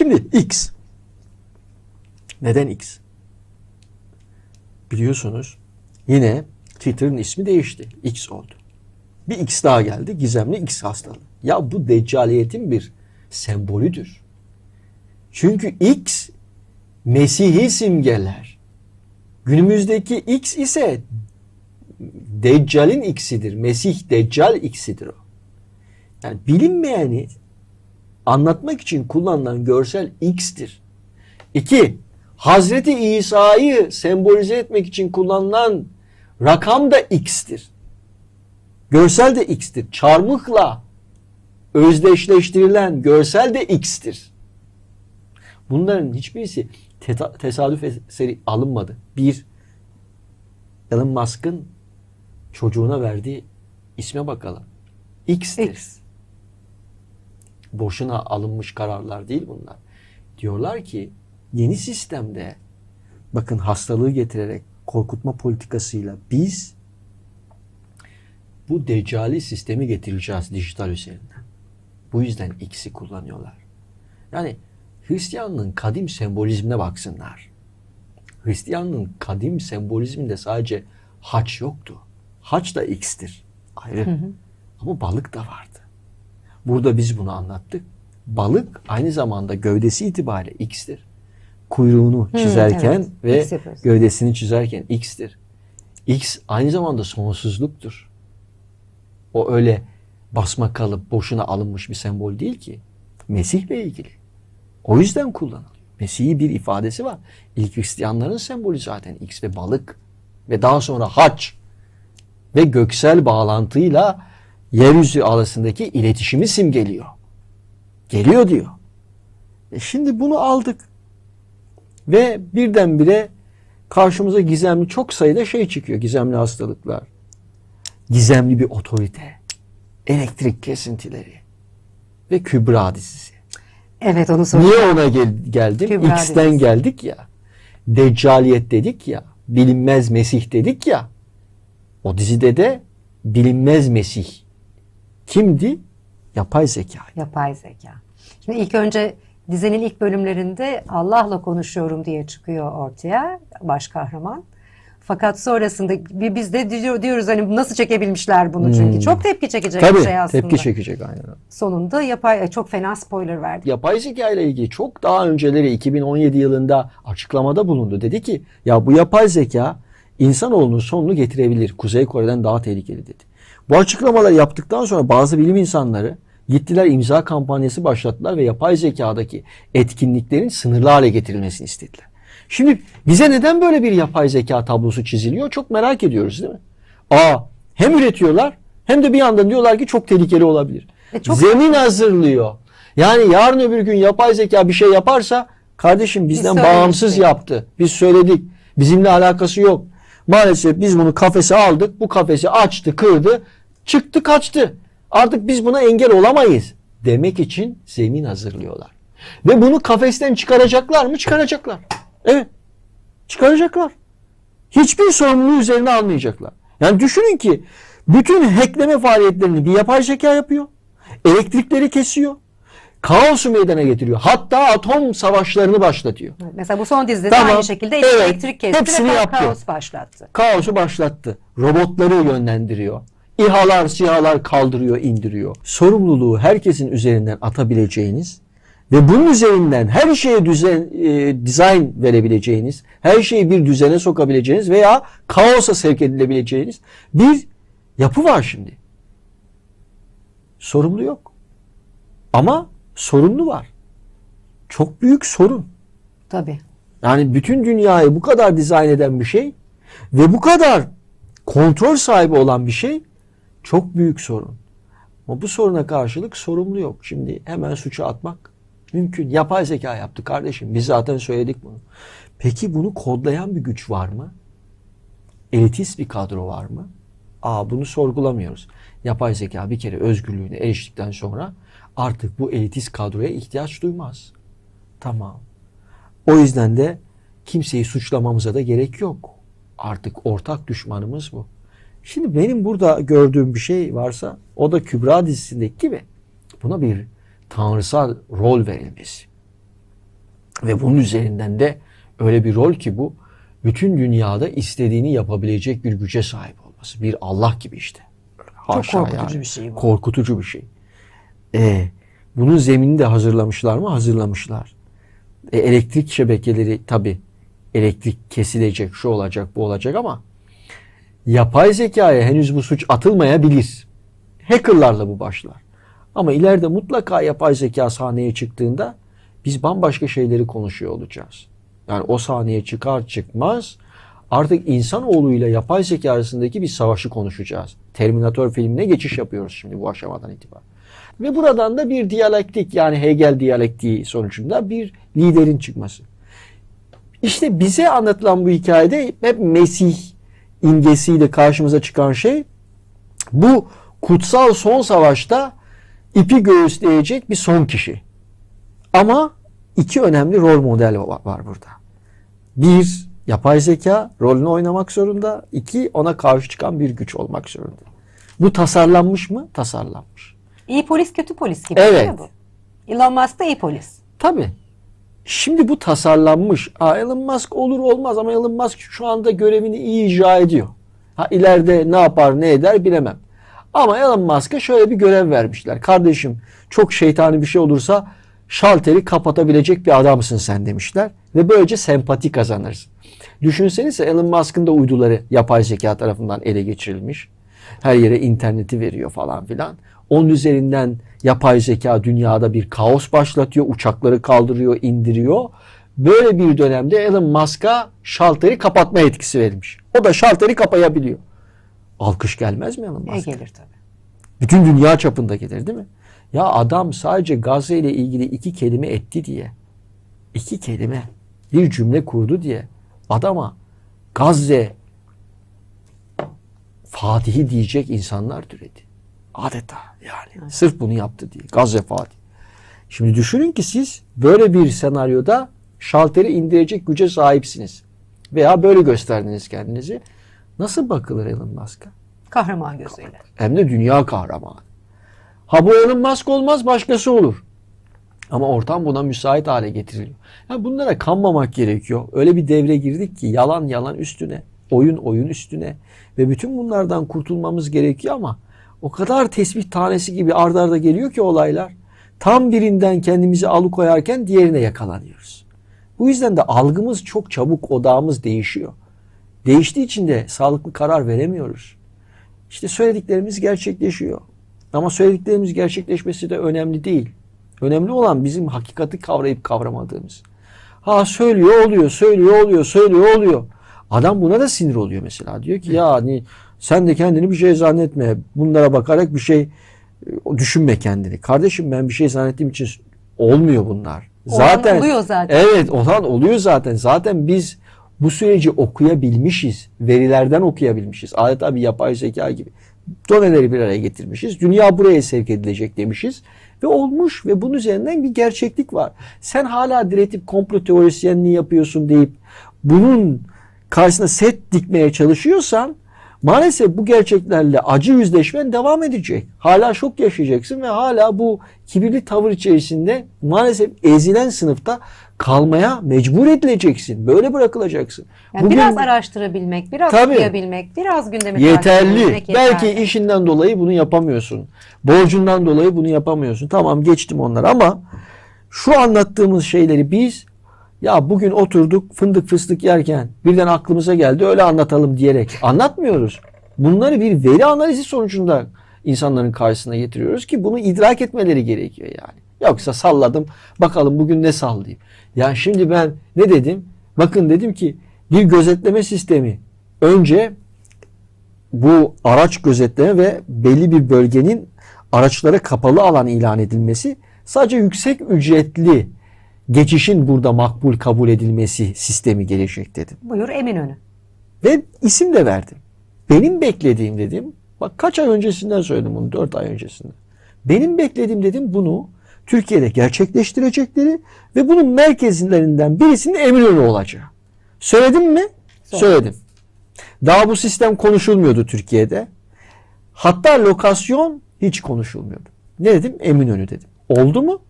Şimdi X. Neden X? Biliyorsunuz yine Twitter'ın ismi değişti. X oldu. Bir X daha geldi. Gizemli X hastalığı. Ya bu deccaliyetin bir sembolüdür. Çünkü X Mesih'i simgeler. Günümüzdeki X ise Deccal'in X'idir. Mesih Deccal X'idir o. Yani bilinmeyeni anlatmak için kullanılan görsel X'tir. İki, Hazreti İsa'yı sembolize etmek için kullanılan rakam da X'tir. Görsel de X'tir. Çarmıhla özdeşleştirilen görsel de X'tir. Bunların hiçbirisi tesadüf eseri alınmadı. Bir, Elon Musk'ın çocuğuna verdiği isme bakalım. X'tir. X. Boşuna alınmış kararlar değil bunlar. Diyorlar ki yeni sistemde bakın hastalığı getirerek korkutma politikasıyla biz bu decali sistemi getireceğiz dijital üzerinden. Bu yüzden X'i kullanıyorlar. Yani Hristiyanlığın kadim sembolizmine baksınlar. Hristiyanlığın kadim sembolizminde sadece haç yoktu. Haç da X'tir. Ayrı. Ama balık da vardı. Burada biz bunu anlattık. Balık aynı zamanda gövdesi itibariyle X'tir. Kuyruğunu çizerken evet. ve X yapıyoruz. gövdesini çizerken X'tir. X aynı zamanda sonsuzluktur. O öyle basma kalıp boşuna alınmış bir sembol değil ki. Mesih'le ilgili. O yüzden kullanılıyor. Mesih'i bir ifadesi var. İlk Hristiyanların sembolü zaten X ve balık ve daha sonra haç ve göksel bağlantıyla yeryüzü arasındaki iletişimi simgeliyor. Geliyor diyor. E şimdi bunu aldık. Ve birdenbire karşımıza gizemli çok sayıda şey çıkıyor. Gizemli hastalıklar. Gizemli bir otorite. Elektrik kesintileri. Ve Kübra dizisi. Evet onu soracağım. Niye ona gel- geldim? Kübra X'ten dizisi. geldik ya. Deccaliyet dedik ya. Bilinmez Mesih dedik ya. O dizide de bilinmez Mesih. Kimdi? Yapay zeka. Yapay zeka. Şimdi ilk önce dizinin ilk bölümlerinde Allah'la konuşuyorum diye çıkıyor ortaya baş kahraman. Fakat sonrasında bi- biz de diyor- diyoruz hani nasıl çekebilmişler bunu çünkü. Çok tepki çekecek bir Hmm. Tabii şey aslında. tepki çekecek aynen. Sonunda yapay çok fena spoiler verdi. Yapay zeka ile ilgili çok daha önceleri 2017 yılında açıklamada bulundu. Dedi ki ya bu yapay zeka insanoğlunun sonunu getirebilir. Kuzey Kore'den daha tehlikeli dedi. Bu açıklamaları yaptıktan sonra bazı bilim insanları gittiler imza kampanyası başlattılar ve yapay zekadaki etkinliklerin sınırlı hale getirilmesini istediler. Şimdi bize neden böyle bir yapay zeka tablosu çiziliyor? Çok merak ediyoruz değil mi? Aa hem üretiyorlar hem de bir yandan diyorlar ki çok tehlikeli olabilir. E çok- Zemin hazırlıyor. Yani yarın öbür gün yapay zeka bir şey yaparsa kardeşim bizden söylemiştik. bağımsız yaptı. Biz söyledik. Bizimle alakası yok. Maalesef biz bunu kafese aldık. Bu kafesi açtı, kırdı, çıktı, kaçtı. Artık biz buna engel olamayız demek için zemin hazırlıyorlar. Ve bunu kafesten çıkaracaklar mı? Çıkaracaklar. Evet. Çıkaracaklar. Hiçbir sorumluluğu üzerine almayacaklar. Yani düşünün ki bütün hackleme faaliyetlerini bir yapay zeka yapıyor. Elektrikleri kesiyor. Kaosu meydana getiriyor. Hatta atom savaşlarını başlatıyor. Mesela bu son dizide de Tamam. aynı şekilde Evet. elektrik kesti Hepsini ve yaptı. kaos başlattı. Kaosu başlattı. Robotları yönlendiriyor. İHA'lar, SİHA'lar kaldırıyor, indiriyor. Sorumluluğu herkesin üzerinden atabileceğiniz ve bunun üzerinden her şeye düzen, e, dizayn verebileceğiniz, her şeyi bir düzene sokabileceğiniz veya kaosa sevk edilebileceğiniz bir yapı var şimdi. Sorumlu yok. Ama sorumlu var. Çok büyük sorun. Tabii. Yani bütün dünyayı bu kadar dizayn eden bir şey ve bu kadar kontrol sahibi olan bir şey çok büyük sorun. Ama bu soruna karşılık sorumlu yok. Şimdi hemen suça atmak mümkün. Yapay zeka yaptı kardeşim. Biz zaten söyledik bunu. Peki bunu kodlayan bir güç var mı? Elitist bir kadro var mı? Aa bunu sorgulamıyoruz. Yapay zeka bir kere özgürlüğüne eriştikten sonra artık bu elitist kadroya ihtiyaç duymaz. Tamam. O yüzden de kimseyi suçlamamıza da gerek yok. Artık ortak düşmanımız bu. Şimdi benim burada gördüğüm bir şey varsa o da Kübra dizisindeki gibi buna bir tanrısal rol verilmesi. Ve bunun üzerinden de öyle bir rol ki bu bütün dünyada istediğini yapabilecek bir güce sahip olması. Bir Allah gibi işte. Haşa korkutucu bir şey bu. Korkutucu bir şey. E, bunun zeminini de hazırlamışlar mı? Hazırlamışlar. E, elektrik şebekeleri tabi elektrik kesilecek, şu olacak, bu olacak ama yapay zekaya henüz bu suç atılmayabilir. Hackerlarla bu başlar. Ama ileride mutlaka yapay zeka sahneye çıktığında biz bambaşka şeyleri konuşuyor olacağız. Yani o sahneye çıkar çıkmaz artık insanoğluyla yapay zeka arasındaki bir savaşı konuşacağız. Terminator filmine geçiş yapıyoruz şimdi bu aşamadan itibaren. Ve buradan da bir diyalektik yani Hegel diyalektiği sonucunda bir liderin çıkması. İşte bize anlatılan bu hikayede hep Mesih imgesiyle karşımıza çıkan şey bu kutsal son savaşta ipi göğüsleyecek bir son kişi. Ama iki önemli rol model va- var burada. Bir, yapay zeka rolünü oynamak zorunda. İki, ona karşı çıkan bir güç olmak zorunda. Bu tasarlanmış mı? Tasarlanmış. İyi polis kötü polis gibi Evet. değil mi bu? Elon Musk da iyi polis. Tabii. Şimdi bu tasarlanmış. Elon Musk olur olmaz ama Elon Musk şu anda görevini iyi icra ediyor. Ha ileride ne yapar ne eder bilemem. Ama Elon Musk'a şöyle bir görev vermişler. Kardeşim çok şeytani bir şey olursa şalteri kapatabilecek bir adamsın sen demişler. Ve böylece sempati kazanırsın. Düşünsenize Elon Musk'ın da uyduları yapay zeka tarafından ele geçirilmiş. Her yere interneti veriyor falan filan. Onun üzerinden yapay zeka dünyada bir kaos başlatıyor. Uçakları kaldırıyor, indiriyor. Böyle bir dönemde Elon Musk'a şalteri kapatma etkisi verilmiş. O da şalteri kapayabiliyor. Alkış gelmez mi Elon Ne Musk'a? gelir tabii. Bütün dünya çapında gelir değil mi? Ya adam sadece Gazze ile ilgili iki kelime etti diye. iki kelime. Bir cümle kurdu diye. Adama Gazze Fatihi diyecek insanlar türedi. Adeta yani. Sırf bunu yaptı diye. Gazze Fatih. Şimdi düşünün ki siz böyle bir senaryoda şalteri indirecek güce sahipsiniz. Veya böyle gösterdiniz kendinizi. Nasıl bakılır Elon Musk'a? Kahraman gözüyle. Hem de dünya kahramanı. Ha bu Elon Musk olmaz başkası olur. Ama ortam buna müsait hale getiriliyor. Ya bunlara kanmamak gerekiyor. Öyle bir devre girdik ki yalan yalan üstüne, oyun oyun üstüne ve bütün bunlardan kurtulmamız gerekiyor ama o kadar tesbih tanesi gibi ardarda arda geliyor ki olaylar. Tam birinden kendimizi alıkoyarken diğerine yakalanıyoruz. Bu yüzden de algımız çok çabuk, odağımız değişiyor. Değiştiği için de sağlıklı karar veremiyoruz. İşte söylediklerimiz gerçekleşiyor. Ama söylediklerimiz gerçekleşmesi de önemli değil. Önemli olan bizim hakikati kavrayıp kavramadığımız. Ha söylüyor oluyor, söylüyor oluyor, söylüyor oluyor. Adam buna da sinir oluyor mesela. Diyor ki ya hani sen de kendini bir şey zannetme. Bunlara bakarak bir şey e, düşünme kendini. Kardeşim ben bir şey zannettiğim için olmuyor bunlar. Olan oluyor zaten. Evet olan oluyor zaten. Zaten biz bu süreci okuyabilmişiz. Verilerden okuyabilmişiz. Adeta bir yapay zeka gibi. Doneleri bir araya getirmişiz. Dünya buraya sevk edilecek demişiz. Ve olmuş ve bunun üzerinden bir gerçeklik var. Sen hala diretip komplo teorisyenliği yapıyorsun deyip bunun karşısına set dikmeye çalışıyorsan maalesef bu gerçeklerle acı yüzleşmen devam edecek. Hala şok yaşayacaksın ve hala bu kibirli tavır içerisinde maalesef ezilen sınıfta kalmaya mecbur edileceksin. Böyle bırakılacaksın. Yani Bugün- biraz araştırabilmek, biraz Tabii. okuyabilmek, biraz gündemi Yeterli. edebilmek Belki yeterli. işinden dolayı bunu yapamıyorsun. Borcundan dolayı bunu yapamıyorsun. Tamam geçtim onları ama şu anlattığımız şeyleri biz ya bugün oturduk fındık fıstık yerken birden aklımıza geldi öyle anlatalım diyerek anlatmıyoruz. Bunları bir veri analizi sonucunda insanların karşısına getiriyoruz ki bunu idrak etmeleri gerekiyor yani. Yoksa salladım bakalım bugün ne sallayayım. Ya şimdi ben ne dedim? Bakın dedim ki bir gözetleme sistemi önce bu araç gözetleme ve belli bir bölgenin araçlara kapalı alan ilan edilmesi sadece yüksek ücretli geçişin burada makbul kabul edilmesi sistemi gelecek dedim. Buyur Eminönü. Ve isim de verdim. Benim beklediğim dedim, bak kaç ay öncesinden söyledim bunu, 4 ay öncesinden. Benim beklediğim dedim bunu Türkiye'de gerçekleştirecekleri ve bunun merkezlerinden birisinin Eminönü olacağı. Söyledim mi? Söyledim. Daha bu sistem konuşulmuyordu Türkiye'de. Hatta lokasyon hiç konuşulmuyordu. Ne dedim? Eminönü dedim. Oldu mu?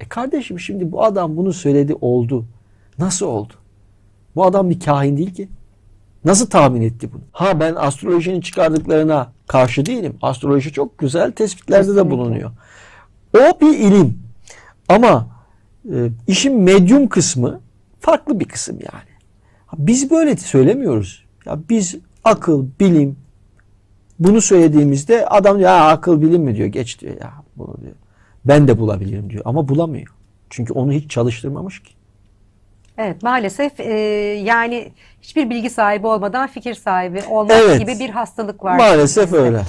E kardeşim şimdi bu adam bunu söyledi oldu. Nasıl oldu? Bu adam bir kahin değil ki. Nasıl tahmin etti bunu? Ha ben astrolojinin çıkardıklarına karşı değilim. Astroloji çok güzel tespitlerde de bulunuyor. O bir ilim. Ama e, işin medyum kısmı farklı bir kısım yani. Biz böyle söylemiyoruz. Ya biz akıl, bilim bunu söylediğimizde adam ya akıl bilim mi diyor geç diyor ya bunu diyor. Ben de bulabilirim diyor ama bulamıyor. Çünkü onu hiç çalıştırmamış ki. Evet maalesef e, yani hiçbir bilgi sahibi olmadan fikir sahibi olmak Evet. gibi bir hastalık var. Maalesef öyle.